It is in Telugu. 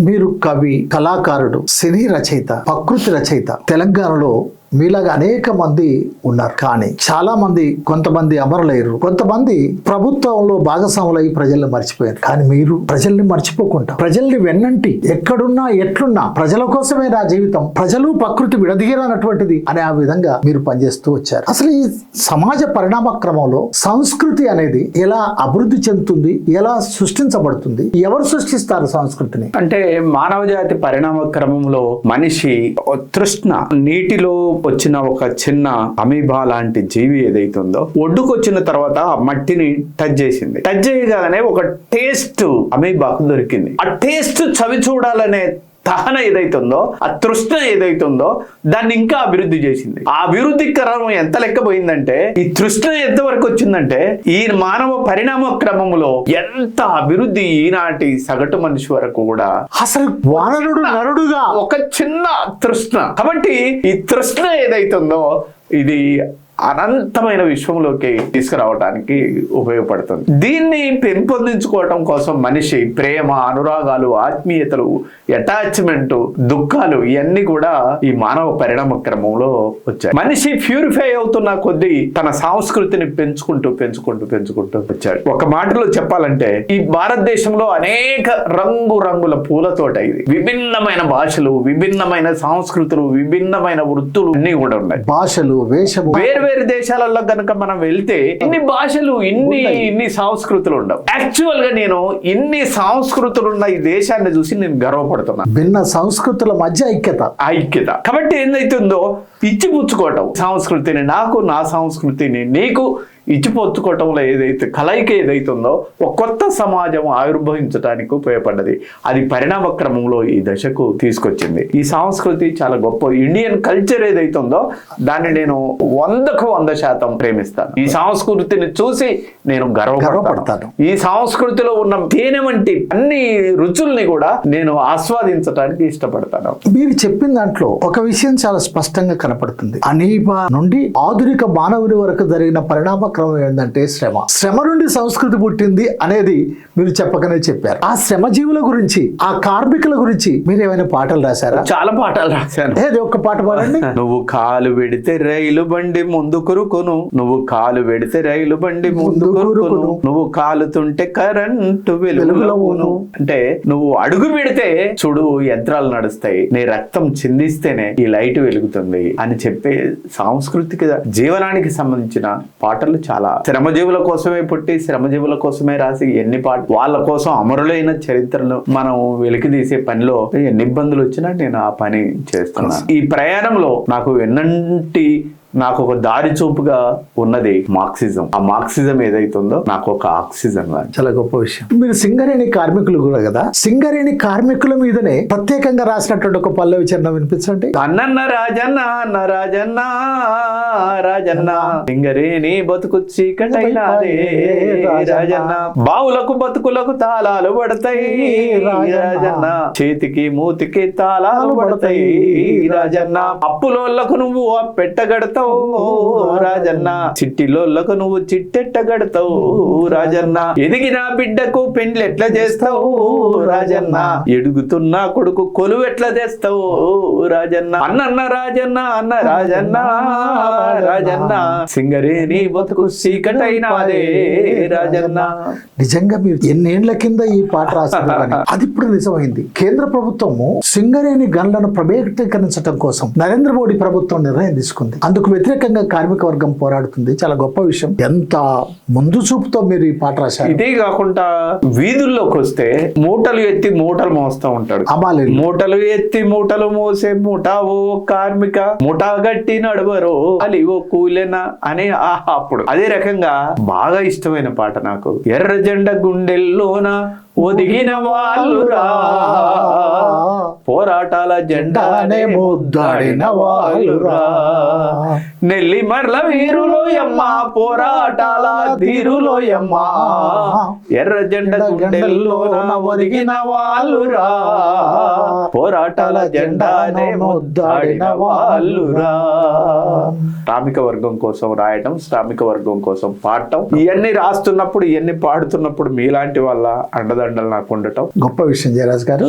మీరు కవి కళాకారుడు సినీ రచయిత ప్రకృతి రచయిత. తెలంగాణలో మీలాగా అనేక మంది ఉన్నారు. కానీ చాలా మంది కొంతమంది అమరులయ్యారు. కొంతమంది ప్రభుత్వంలో భాగస్వాములై ప్రజల్ని మర్చిపోయారు. కానీ మీరు ప్రజల్ని మర్చిపోకుండా ప్రజల్ని వెన్నంటి ఎక్కడున్నా ఎట్లున్నా ప్రజల కోసమే నా జీవితం ప్రజలు ప్రకృతి విడదీయనటువంటిది అనే ఆ విధంగా మీరు పనిచేస్తూ వచ్చారు. అసలు ఈ సమాజ పరిణామ క్రమంలో సంస్కృతి అనేది ఎలా అభివృద్ధి చెందుతుంది ఎలా సృష్టించబడుతుంది ఎవరు సృష్టిస్తారు సంస్కృతిని? అంటే మానవ జాతి పరిణామ క్రమంలో మనిషి తృష్ణ నీటిలో వచ్చిన ఒక చిన్న అమీబా లాంటి జీవి ఏదైతుందో ఒడ్డుకొచ్చిన తర్వాత ఆ మట్టిని టచ్ చేసింది. టచ్ చేయగానే ఒక టేస్ట్ అమీబాకు దొరికింది. ఆ టేస్ట్ చవి చూడాలనే తహన ఏదైతుందో ఆ తృష్ణ ఏదైతుందో దాన్ని ఇంకా అభివృద్ధి చేసింది. ఆ అభివృద్ధి క్రమం ఎంత లెక్కపోయిందంటే ఈ తృష్ణ ఎంత వరకు వచ్చిందంటే ఈ మానవ పరిణామ క్రమంలో ఎంత అభివృద్ధి ఈనాటి సగటు మనిషి వరకు కూడా అసలు వానరుడు నరుడుగా. ఒక చిన్న తృష్ణ. కాబట్టి ఈ తృష్ణ ఏదైతుందో ఇది అనంతమైన విశ్వంలోకి తీసుకురావడానికి ఉపయోగపడుతుంది. దీన్ని పెంపొందించుకోవటం కోసం మనిషి ప్రేమ అనురాగాలు ఆత్మీయతలు అటాచ్మెంట్ దుఃఖాలు ఇవన్నీ కూడా ఈ మానవ పరిణామ క్రమంలో వచ్చాయి. మనిషి ప్యూరిఫై అవుతున్న కొద్దీ తన సంస్కృతిని పెంచుకుంటూ పెంచుకుంటూ పెంచుకుంటూ వచ్చాడు. ఒక మాటలో చెప్పాలంటే ఈ భారతదేశంలో అనేక రంగు రంగుల పూలతోట ఇది. విభిన్నమైన భాషలు విభిన్నమైన సంస్కృతులు విభిన్నమైన వృత్తులు అన్ని కూడా ఉన్నాయి. భాషలు వేషము వేరు వేరు దేశాలలో కనుక మనం వెళ్తే ఇన్ని భాషలు ఇన్ని ఇన్ని సంస్కృతులు ఉండవు. యాక్చువల్గా నేను ఇన్ని సంస్కృతులు ఉన్న ఈ దేశాన్ని చూసి నేను గర్వపడుతున్నా. భిన్న సంస్కృతుల మధ్య ఐక్యత. ఐక్యత. కాబట్టి ఏదైతుందో ఇచ్చిపుచ్చుకోవటం సంస్కృతిని నాకు నా సంస్కృతిని నీకు ఇచ్చిపుచ్చుకోవటంలో ఏదైతే కలయిక ఏదైతుందో ఒక కొత్త సమాజం ఆవిర్భవించడానికి ఉపయోగపడ్డది. అది పరిణామ క్రమంలో ఈ దశకు తీసుకొచ్చింది. ఈ సంస్కృతి చాలా గొప్ప ఇండియన్ కల్చర్ ఏదైతుందో దాన్ని నేను వందకు వంద శాతం ప్రేమిస్తాను. ఈ సంస్కృతిని చూసి నేను గర్వపడతాను. ఈ సంస్కృతిలో ఉన్న తేనె వంటి అన్ని రుచుల్ని కూడా నేను ఆస్వాదించడానికి ఇష్టపడతాను. మీరు చెప్పిన దాంట్లో ఒక విషయం చాలా స్పష్టంగా కనపడుతుంది. అనీబా నుండి ఆధునిక మానవుని వరకు జరిగిన పరిణామ క్రమం ఏంటంటే శ్రమ. శ్రమ నుండి సంస్కృతి పుట్టింది అనేది మీరు చెప్పకనే చెప్పారు. ఆ శ్రమ జీవుల గురించి ఆ కార్మికుల గురించి మీరు ఏమైనా పాటలు రాశారా? చాలా పాఠాలు రాశాను. ఏది ఒక్క పాట పాడండి. నువ్వు కాలు పెడితే రైలు బండి ముందు కురుకును. నువ్వు కాలు పెడితే రైలు బండి ముందు కురుకును. నువ్వు కాలుతుంటే కరెంటు వెలుగులవును అంటే నువ్వు అడుగు పెడితే చూడు యంత్రాలు నడుస్తాయి. నీ రక్తం చిందిస్తేనే ఈ లైట్ వెలుగుతుంది అని చెప్పే సాంస్కృతిక జీవనానికి సంబంధించిన పాటలు చాలా శ్రమజీవుల కోసమే పుట్టి శ్రమజీవుల కోసమే రాసి ఎన్ని పాట వాళ్ళ కోసం అమరులైన చరిత్రను మనం వెలికి తీసే పనిలో ఎన్ని ఇబ్బందులు వచ్చినా నేను ఆ పని చేస్తున్నాను. ఈ ప్రయాణంలో నాకు ఎన్నంటి నాకు ఒక దారి చూపుగా ఉన్నది మార్క్సిజం. ఆ మార్క్సిజం ఏదైతుందో నాకు ఒక ఆక్సిజన్ చాలా గొప్ప విషయం. మీరు సింగరేణి కార్మికులు కూడా కదా? సింగరేణి కార్మికుల మీదనే ప్రత్యేకంగా రాసినటువంటి ఒక పల్లవి చరణ వినిపించండి. అన్నన్న రాజన్న అన్న రాజన్న రాజన్న. సింగరేణి బతుకు చీకటైనాదే రాజన్న. బావులకు బతుకులకు తాళాలు పడతాయి రాజన్న. చేతికి మూతికి తాళాలు పడతాయి రాజన్న. అప్పులోళ్ళకు నువ్వు ఆ పెట్టగడతావు రాజన్న. చిట్టిలోళ్ళకు నువ్వు చిట్టెట్టగడతావు రాజన్న. ఎదిగిన బిడ్డకు పెండ్లు ఎట్లా చేస్తావు రాజన్న. ఎడుగుతున్న కొడుకు కొలువు ఎట్లా చేస్తావు రాజన్న. అన్నన్న రాజన్న అన్న రాజన్న రాజన్న. సింగరేణి బతుకు చీకటైనాదే రాజన్న. నిజంగా మీరు ఎన్నేళ్ళ కింద ఈ పాట రాశారు అది ఇప్పుడు నిజమైంది. కేంద్ర ప్రభుత్వము సింగరేణి గన్లను ప్రైవేటీకరించడం కోసం నరేంద్ర మోడీ ప్రభుత్వం నిర్ణయం తీసుకుంది. అందుకు వ్యతిరేకంగా కార్మిక వర్గం పోరాడుతుంది. చాలా గొప్ప విషయం. ఎంత ముందు చూపుతో మీరు ఈ పాట రాశారు? ఇదే కాకుండా వీధుల్లోకి వస్తే మూటలు ఎత్తి మూటలు మోస్తూ ఉంటాడు. అమాలి మూటలు ఎత్తి మూటలు మోసే ముఠా ఓ కార్మిక. ముఠా గట్టి నడవరు అది ఓ కూలెన అనే ఆహా అప్పుడు. అదే రకంగా బాగా ఇష్టమైన పాట నాకు. ఎర్ర జెండ గుండెల్లోన ఒదిగిన వాళ్ళురా. పోరాటాల జెండానే ముద్దాడిన వాళ్ళురా. నెల్లి మర్ల వీరులోయమ్మ పోరాటాల ధీరులోయమ్మ ఎర్ర జెండ గుండెల్లోన ఒదిగిన వాళ్ళురా. పోరాటాల జెండానే ముద్దాడిన వాళ్ళురా. శ్రామిక వర్గం కోసం రాయటం శ్రామిక వర్గం కోసం పాడటం. ఇవన్నీ రాస్తున్నప్పుడు ఇవన్నీ పాడుతున్నప్పుడు మీలాంటి వాళ్ళ అండదండలు నాకు ఉండటం గొప్ప విషయం జయరాజ్ గారు.